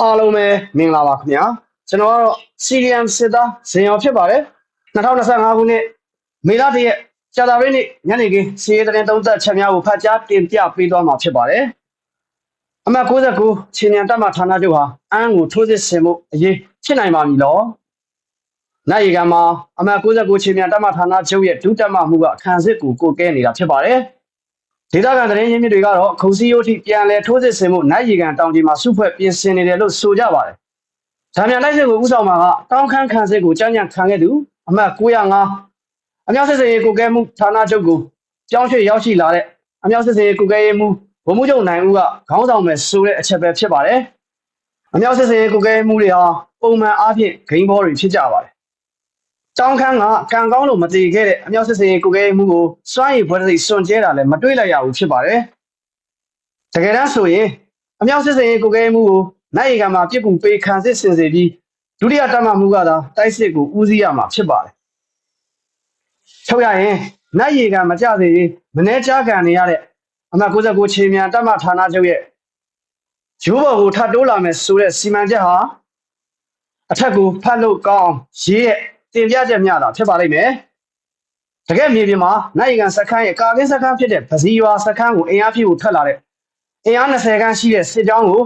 အားလုံးပဲမင်္ဂလာပါခင်ဗျာကျွန်တော်ကတော့ CDM စစ်သားဇင်ရောဖြစ်ပါတယ်2025ခုနှစ်မေလတရက်ကြာသပတေးနေ့ညနေခင်းစီးရဲတဲ့သုံးသက်ချက်များကိုဖတ်ကြားတင်ပြပေးသွားမှာဖြစ်ပါတယ်အမှတ်69ချင်းမြန်တပ်မဌာနချုပ်ဟာအန်းကိုထိုးစစ်ဆင်မှုအရေးဖြစ်နိုင်ပါမည်လို့နိုင်ရီကမှာအမှတ်69ချင်းမြန်တပ်မဌာနချုပ်ရဲ့ဒုတက်မမှုကခံစစ်ကိုကိုကဲနေတာဖြစ်ပါတယ် ဒေသခံသတင်းရင်းမြစ်တွေကတော့ခုံစည်းရိုးထိပြန်လဲထိုးစစ်ဆင်မှုနိုင်ရီကန်တောင်ကြီးမှာစုဖွဲ့ပြင်ဆင်နေတယ်လို့ဆိုကြပါတယ်။ဇာမြန်လိုက်စစ်ကိုဥဆောင်မှာကတောင်းခမ်းခံစစ်ကိုကြမ်းကြမ်းခံခဲ့သူအမှတ်905အမြောက်စစ်စင်ရေးကိုကဲမှုဌာနချုပ်ကိုကြောင်းရွှေ့ရောက်ရှိလာတဲ့အမြောက်စစ်စင်ရေးကိုကဲရေးမှုဗိုလ်မှူးချုပ်နိုင်ဦးကခေါင်းဆောင်မဲ့ဆိုတဲ့အချက်ပဲဖြစ်ပါတယ်။အမြောက်စစ်စင်ရေးကိုကဲမှုတွေဟာပုံမှန်အားဖြင့်ဂိမ်းဘောတွေဖြစ်ကြပါတယ်။ တောင်းခမ်းကကံကောင်းလို့မတည်ခဲ့တဲ့အမြောက်စစ်စင်ရေးကိုကဲမှုကိုစွမ်းရည်ဘွဲစိတ်စွန့်ကျဲတာလည်းမတွေးလိုက်ရဘူးဖြစ်ပါတယ်။တကယ်တမ်းဆိုရင်အမြောက်စစ်စင်ရေးကိုကဲမှုကိုနိုင်ရီကမှာပြစ်ကူပေးခံစစ်စင်စေပြီးဒုတိယတမမှုကသာတိုက်စစ်ကိုဦးစီးရမှာဖြစ်ပါတယ်။ချုပ်ရရင်နိုင်ရီကမကြစေရင်မနှဲကြားခံနေရတဲ့အမှတ်69ချင်းမြန်တမဌာနချုပ်ရဲ့ရိုးဘော်ကိုထပ်တိုးလာမယ်ဆိုတဲ့စီမံချက်ဟာအထက်ကိုဖတ်လို့ကောင်းအောင်ရေးရဲ့ တင်ပြချက်များတာဖြစ်ပါလိမ့်မယ်။တကယ်မြေပြင်မှာနိုင်ရီကစခန်းရဲ့ကာကင်းစခန်းဖြစ်တဲ့ဗစီရွာစခန်းကိုအင်အားဖြည့်ဖို့ထွက်လာတဲ့အင်အား20ခန်းရှိတဲ့စစ်ကြောင်းကို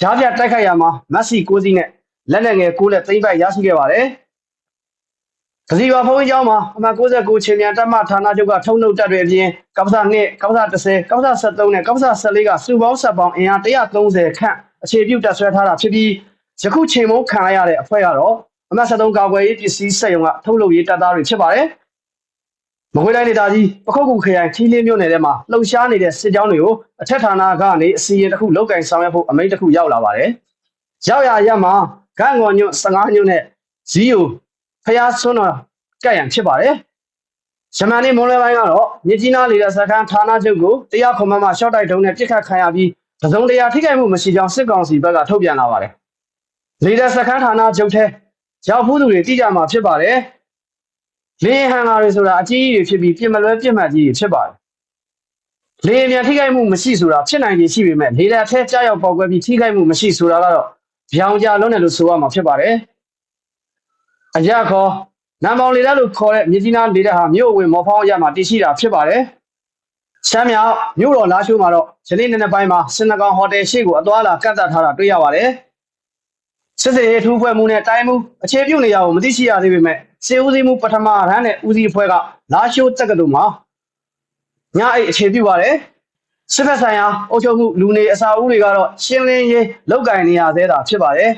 ကြားပြတိုက်ခိုက်ရမှာမက်ဆီ6စီးနဲ့လက်နက်ငယ်6လက်သိမ့်ပိုက်ရရှိခဲ့ပါတယ်။ကစီပါဖုန်းကြီးကျောင်းမှာအမှတ်69ချင်းမြန်တပ်မဌာနချုပ်ကထုံနှုတ်တက်တွေအပြင်ကပ္ပစ2ကပ္ပစ10ကပ္ပစ73နဲ့ကပ္ပစ14ကစုပေါင်းဆက်ပေါင်းအင်အား130ခန့်အခြေပြုတက်ဆွဲထားတာဖြစ်ပြီးယခုချိန်မုံခံရတဲ့အဖွဲ့ကတော့ အမှတ်73ကာကွယ်ရေးပစ္စည်းစက်ရုံကထုတ်လုပ်ရေးတပ်သားတွေဖြစ်ပါတယ်။မကွေးတိုင်းဒေသကြီးပခုတ်ကူခရိုင်ခီးလင်းမြို့နယ်ထဲမှာလှုပ်ရှားနေတဲ့စစ်ကြောင်းတွေကိုအထက်ဌာနကနေအစီရင်တစ်ခုလောက်ကင်ဆောင်ရွက်ဖို့အမိန့်တစ်ခုရောက်လာပါတယ်။ရောက်ရရမှာဂန့်ငေါ်ညွတ်15ညွတ်နဲ့ဇီယိုဖျားဆွန်းတော်ကတ်ရန်ဖြစ်ပါတယ်။ဂျမန်နေမွန်လွဲပိုင်းကတော့မြကြီးနားလေတဲ့စခန်းဌာနချုပ်ကိုတရားခွန်မမရှော့တိုက်တုံးနဲ့ပြစ်ခတ်ခံရပြီးတစုံတရာထိခိုက်မှုမရှိကြောင်းစစ်ကောင်စီဘက်ကထုတ်ပြန်လာပါတယ်။လေတဲ့စခန်းဌာနချုပ်ထဲ ရောက်ဖူးသူတွေတိကျမှာဖြစ်ပါတယ်။လေဟန်လာတွေဆိုတာအကြီးကြီးတွေဖြစ်ပြီးပြင်မလွဲပြစ်မှတ်ကြီးတွေဖြစ်ပါတယ်။လေအမြန်ထိခိုက်မှုမရှိဆိုတာဖြစ်နိုင်ခြင်းရှိပေမဲ့လေတဲ့ထဲကြားရောက်ပေါက်ကွဲပြီးထိခိုက်မှုမရှိဆိုတာကတော့ကြောင်ကြလုံးတယ်လို့ဆိုရမှာဖြစ်ပါတယ်။အကြခေါ်နံပေါင်လေတက်လို့ခေါ်တဲ့မြကြီးနားလေတက်ဟာမြို့ဝင်မော်ဖောင်းရမှာတည်ရှိတာဖြစ်ပါတယ်။ရှမ်းမြောက်မြို့တော်လာရှိုးမှာတော့ယနေ့နေ့ပိုင်းမှာစင်နကောင်ဟိုတယ်ရှိကိုအသွားလာကတ်သက်ထားတာတွေ့ရပါတယ်။ စစ်စေးထူးဖွဲ့မှုနဲ့တိုင်းမှုအခြေပြုနေရအောင်မသိရှိရသေးပေမဲ့စေဦးစီးမှုပထမရန်နဲ့ဦးစီးအဖွဲ့ကလာရှိုးတက္ကသိုလ်မှာညအိတ်အခြေပြုပါတယ်။စစ်ဖက်ဆိုင်ရာအုပ်ချုပ်မှုလူနေအစာအုပ်တွေကတော့ရှင်းလင်းရေးလောက်ကင်နေရသေးတာဖြစ်ပါတယ်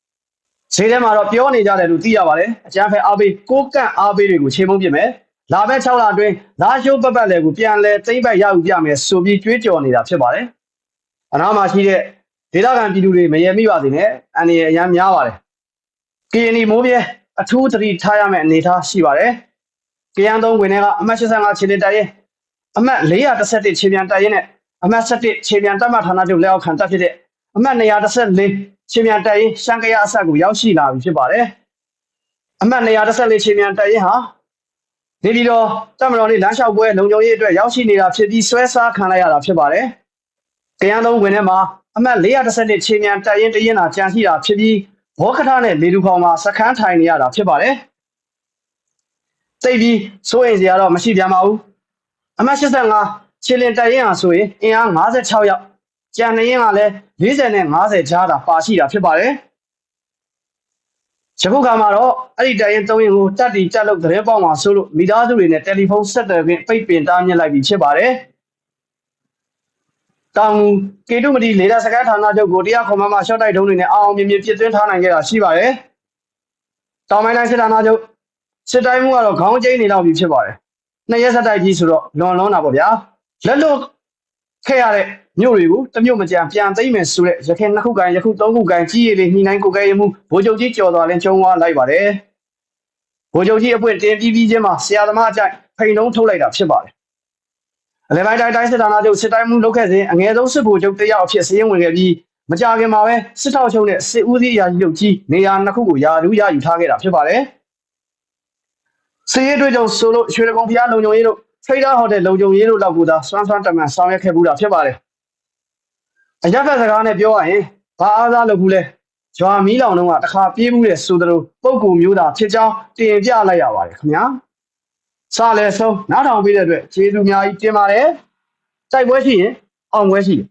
။ဈေးထဲမှာတော့ပြောနေကြတယ်လို့သိရပါတယ်။အကျန်းဖက်အားပေးကိုကန့်အားပေးတွေကိုချိန်မုံပြမယ်။လာဘက်6လအတွင်းလာရှိုးပတ်ပတ်လေကိုပြန်လဲသိမ့်ပိုက်ရယူပြမယ်ဆိုပြီးကြွေးကြော်နေတာဖြစ်ပါတယ်။အနားမှာရှိတဲ့ ဒေသခံပြည်သူတွေမရေမိပါစေနဲ့အန်ဒီအရန်များပါတယ်။ KNI မိုးပြဲအထူးသတိထားရမယ့်အနေအထားရှိပါတယ်။ KN 3ဝင်တွေကအမှတ်85ခြေလင်းတိုင်ရင်အမှတ်411ခြေပြန်တိုင်ရင်နဲ့အမှတ်17ခြေပြန်တပ်မဌာနချုပ်လက်အောက်ခံတပ်ဖြစ်တဲ့အမှတ်214ခြေမြန်တပ်ရင်ရှန်ကရအဆက်ကိုရောက်ရှိလာပြီဖြစ်ပါတယ်။အမှတ်214ခြေမြန်တပ်ရင်ဟာနေပြီးတော့တပ်မတော်လေးလမ်းလျှောက်ပွဲလုံခြုံရေးအတွက်ရောက်ရှိနေတာဖြစ်ပြီးဆွဲစားခံလိုက်ရတာဖြစ်ပါတယ်။ကြံသုံးဝင်ထဲမှာ အမှတ်412ခြေမြန်တပ်ရင်တရင်တာကြံရှိတာဖြစ်ပြီးဘောခထနဲ့လေလူခေါင်မှာစခန်းထိုင်နေရတာဖြစ်ပါတယ်။သိပြီးစိုးရင်စရာတော့မရှိပြန်ပါဘူး။အမှတ်85ခြေလင်တပ်ရင်ဟာဆိုရင်အင်အား56ယောက်ကြံနေရင်ကလည်း40နဲ့50ကြားတာပါရှိတာဖြစ်ပါတယ်။ယခုကမှာတော့အဲ့ဒီတိုင်ရင်သုံးရင်ကိုတက်တီတက်လို့သတင်းပေါက်မှာဆိုလို့မိသားစုတွေနဲ့တယ်လီဖုန်းဆက်သွယ်ပြီးပိတ်ပင်တားမြစ်လိုက်ပြီးဖြစ်ပါတယ်။ တောင်ကေတုမတီလေဒါစကန်ဌာနချုပ်ကိုတရားခွန်မမရှော့တိုက်ထုံးတွေနဲ့အောင်အောင်မြင်မြင်ပြစ်သွင်းထားနိုင်ခဲ့တာရှိပါတယ်။တောင်ပိုင်းတိုင်းစစ်ဌာနချုပ်စစ်တိုင်းမှုကတော့ခေါင်းကျိန်းနေတော့ပြီဖြစ်ပါတယ်။နှစ်ရက်ဆက်တိုက်ကြီးဆိုတော့လွန်လွန်တာပေါ့ဗျာ။လက်လွတ်ခဲ့ရတဲ့မြို့တွေကိုတမြို့မကြံပြန်သိမ့်မယ်ဆိုတဲ့ရခိုင်နှစ်ခုကန်ယခုသုံးခုကန်ကြီးရည်လေးညှိနှိုင်းကိုကဲရမှုဗိုလ်ချုပ်ကြီးကျော်တော်လင်းကျုံးဝါလိုက်ပါတယ်ဗိုလ်ချုပ်ကြီးအပွင့်တင်ပြီးပြီးချင်းမှာဆရာသမားအကြိုက်ဖိန်လုံးထုတ်လိုက်တာဖြစ်ပါတယ် အလဲပိုင်းတိုင်းတိုင်းစစ်ဌာနချုပ်စစ်တိုင်းမှုလုပ်ခဲ့စဉ်အငယ်ဆုံးစစ်ဗိုလ်ချုပ်တယောက်အဖြစ်စည်ရင်ဝင်ခဲ့ပြီးမကြခင်မှာပဲစစ်ထောက်ချုပ်နဲ့စစ်ဦးစီးအရာကြီးတို့ကြီးနေရာနှစ်ခုကိုယာရူးရယူထားခဲ့တာဖြစ်ပါတယ်စစ်ရေးတွေကြောင့်ဆိုလို့ရွှေရကုံဖျားလုံခြုံရေးတို့ဖိဒါဟိုတယ်လုံခြုံရေးတို့လောက်ကိုသာစွမ်းစွမ်းတမန်ဆောင်ရွက်ခဲ့မှုတာဖြစ်ပါတယ်အရက်ဖက်စကားနဲ့ပြောရရင်ဘာအားစားလုပ်ဘူးလဲဂျွာမီးလောင်တော့ကတစ်ခါပြေးဘူးလေဆိုသလိုပုံကူမျိုးသားဖြစ်ကြောင်းတင်ပြလိုက်ရပါတယ်ခင်ဗျာ စလဲဆုံးနားထောင်ပေးတဲ့အတွက်ကျေးဇူးအများကြီးတင်ပါတယ်စိုက်ပွဲရှိရင်အောင်ပွဲရှိတယ်